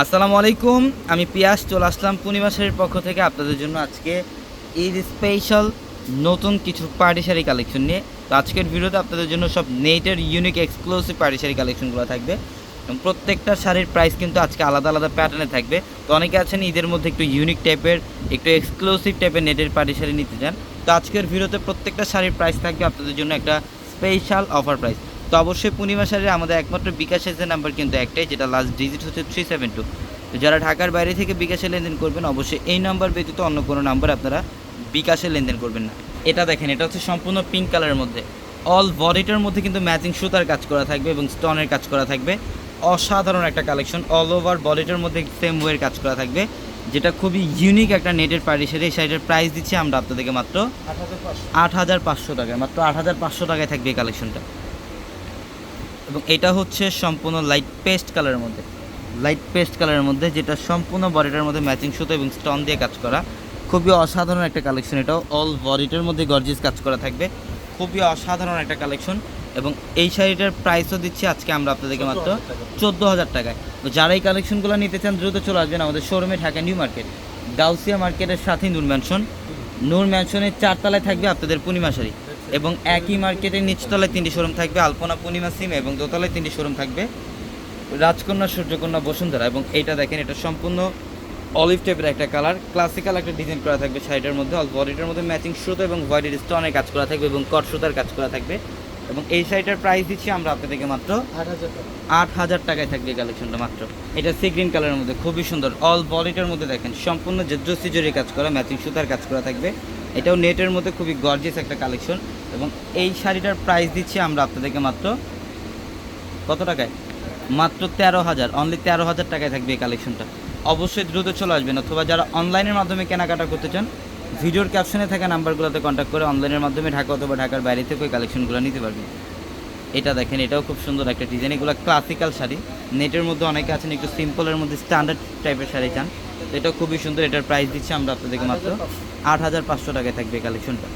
আসসালামু আলাইকুম, আমি পিয়াস, চলে আসলাম পূর্ণিমা শাড়ির পক্ষ থেকে আপনাদের জন্য আজকে ঈদ স্পেশাল নতুন কিছু পার্টি শাড়ি কালেকশন নিয়ে। তো আজকের ভিডিওতে আপনাদের জন্য সব নেটের ইউনিক এক্সক্লুসিভ পার্টি শাড়ি কালেকশনগুলো থাকবে। এবং প্রত্যেকটা শাড়ির প্রাইস কিন্তু আজকে আলাদা আলাদা প্যাটার্নে থাকবে। তো অনেকে আছেন ঈদের মধ্যে একটু ইউনিক টাইপের একটু এক্সক্লুসিভ টাইপের নেটের পার্টি শাড়ি নিতে চান। তো আজকের ভিডিওতে প্রত্যেকটা শাড়ির প্রাইস থাকবে আপনাদের জন্য একটা স্পেশাল অফার প্রাইস তো অবশ্যই পূর্ণিমা সারের আমাদের একমাত্র বিকাশ এসের নাম্বার কিন্তু একটাই যেটা লাস্ট ডিজিট হচ্ছে থ্রি সেভেন টু যারা ঢাকার বাইরে থেকে বিকাশে লেনদেন করবেন অবশ্যই এই নাম্বার ব্যতীত অন্য কোনো নাম্বার আপনারা বিকাশে লেনদেন করবেন না। এটা দেখেন এটা হচ্ছে সম্পূর্ণ পিঙ্ক কালারের মধ্যে। অল বডিটার মধ্যে কিন্তু ম্যাচিং সুতার কাজ করা থাকবে এবং স্টোনের কাজ করা থাকবে। অসাধারণ একটা কালেকশন অল ওভার বডিটার মধ্যে সেম ওয়ের কাজ করা থাকবে যেটা খুবই ইউনিক একটা নেটের পার্টি শাড়ি এই শাড়িটার প্রাইস দিচ্ছি আমরা আপনাদেরকে মাত্র আট হাজার পাঁচশো। টাকায় মাত্র আট হাজার পাঁচশো টাকায় থাকবে এই কালেকশনটা এবং এটা হচ্ছে সম্পূর্ণ লাইট পেস্ট কালারের মধ্যে। লাইট পেস্ট কালারের মধ্যে যেটা সম্পূর্ণ বডিটার মধ্যে ম্যাচিং সুতো এবং স্টোন দিয়ে কাজ করা। খুবই অসাধারণ একটা কালেকশন এটাও। অল বডিটার মধ্যে গর্জিস কাজ করা থাকবে। খুবই অসাধারণ একটা কালেকশন এবং এই শাড়িটার প্রাইসও দিচ্ছি আজকে আমরা আপনাদেরকে মাত্র চোদ্দ হাজার টাকায়। তো যারা এই কালেকশনগুলো নিতে চান, দ্রুত চলে আসবেন আমাদের শোরুমে ঢাকা নিউ মার্কেট। গাউসিয়া মার্কেটের সাথেই নূর ম্যানশন নূর ম্যানশনের চারতলায় থাকবে আপনাদের পূর্ণিমা শাড়ি। এবং একই মার্কেটের নিচতলায় তিনটি শোরুম থাকবে আলপনা পূর্ণিমা সিম এবং দোতলায় তিনটি শোরুম থাকবে। রাজকন্যা সূর্যকন্যা বসুন্ধরা এবং এইটা দেখেন এটা সম্পূর্ণ অলিভ টাইপের একটা কালার ক্লাসিক্যাল একটা ডিজাইন করা থাকবে শাড়িটার মধ্যে অল বডিটার মধ্যে ম্যাচিং সুতো এবং হোয়াইটের স্টোনের কাজ করা থাকবে এবং কট সুতার কাজ করা থাকবে। এবং এই শাড়িটার প্রাইস দিচ্ছি আমরা আপনাদেরকে মাত্র আট হাজার টাকায় থাকবে কালেকশনটা মাত্র। এটা সি গ্রিন কালারের মধ্যে খুবই সুন্দর। অল বডিটার মধ্যে দেখেন সম্পূর্ণ জেদ্রসি জরি কাজ করা ম্যাচিং সুতার কাজ করা থাকবে। এটাও নেটের মধ্যে খুবই গর্জিয়াস একটা কালেকশন এবং এই শাড়িটার প্রাইস দিচ্ছি আমরা আপনাদেরকে মাত্র কত টাকায়? মাত্র তেরো হাজার অনলি তেরো হাজার টাকায় থাকবে এই কালেকশনটা অবশ্যই দ্রুত চলে আসবেন, অথবা যারা অনলাইনের মাধ্যমে কেনাকাটা করতে চান, ভিডিওর ক্যাপশনে থাকা নাম্বারগুলোতে কন্ট্যাক্ট করে অনলাইনের মাধ্যমে ঢাকা অথবা ঢাকার বাইরে থেকে ওই কালেকশনগুলো নিতে পারবেন। এটা দেখেন, এটাও খুব সুন্দর একটা ডিজাইন এগুলো ক্লাসিক্যাল শাড়ি। নেটের মধ্যে অনেকে আছেন একটু সিম্পলের মধ্যে স্ট্যান্ডার্ড টাইপের শাড়ি চান। তো এটাও খুবই সুন্দর, এটার প্রাইস দিচ্ছি আমরা আপনাদেরকে মাত্র আট হাজার পাঁচশো টাকায় থাকবে কালেকশনটা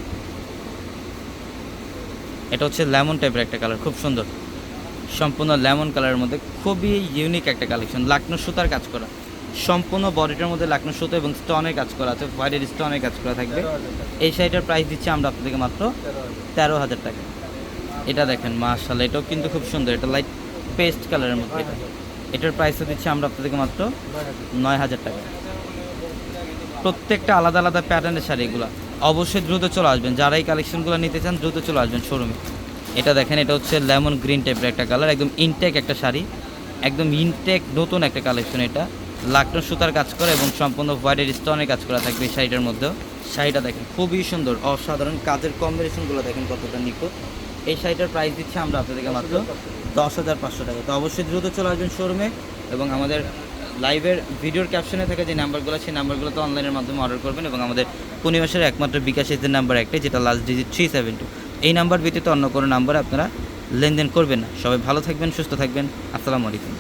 এটা হচ্ছে লেমন টাইপের একটা কালার খুব সুন্দর। সম্পূর্ণ লেমন কালারের মধ্যে খুবই ইউনিক একটা কালেকশন লাকনো সুতার কাজ করা। সম্পূর্ণ বডিটার মধ্যে লাকনো সুতো এবং স্টোনের কাজ করা আছে হোয়াইটের স্টোনের কাজ করা থাকবে। এই শাড়িটার প্রাইস দিচ্ছি আমরা আপনাদেরকে মাত্র তেরো হাজার টাকা। এটা দেখেন মার্শাল এটাও কিন্তু খুব সুন্দর, এটা লাইট পেস্ট কালারের মধ্যে। এটার প্রাইসও দিচ্ছি আমরা আপনাদেরকে মাত্র নয় হাজার টাকা। প্রত্যেকটা আলাদা আলাদা প্যাটার্নের শাড়ি এগুলো। অবশ্যই দ্রুত চলে আসবেন। যারা এই কালেকশনগুলো নিতে চান, দ্রুত চলে আসবেন শোরুমে এটা দেখেন, এটা হচ্ছে লেমন গ্রিন টাইপের একটা কালার একদম ইনটেক একটা শাড়ি। একদম ইনটেক নতুন একটা কালেকশন এটা। লাকনো সুতার কাজ করে এবং সম্পূর্ণ হোয়াইটের স্টোনের কাজ করা থাকবে এই শাড়িটার মধ্যেও। শাড়িটা দেখেন, খুবই সুন্দর, অসাধারণ। কাজের কম্বিনেশনগুলো দেখেন কতটা নিখুঁত। এই শাড়িটার প্রাইস দিচ্ছে আমরা আপনাদেরকে মাত্র দশ হাজার পাঁচশো টাকা। তো অবশ্যই দ্রুত চলে আসবেন শোরুমে এবং আমাদের লাইভের ভিডিওর ক্যাপশনে থাকে যে নাম্বারগুলো সেই নাম্বারগুলো তো অনলাইনের মাধ্যমে অর্ডার করবেন এবং আমাদের পূর্ণিমাসের একমাত্র বিকাশের নাম্বার একটাই যেটা last digit three seven two এই নাম্বার ব্যতীত অন্য কোনো নাম্বারে আপনারা লেনদেন করবেন না। সবাই ভালো থাকবেন, সুস্থ থাকবেন। আসসালামু আলাইকুম।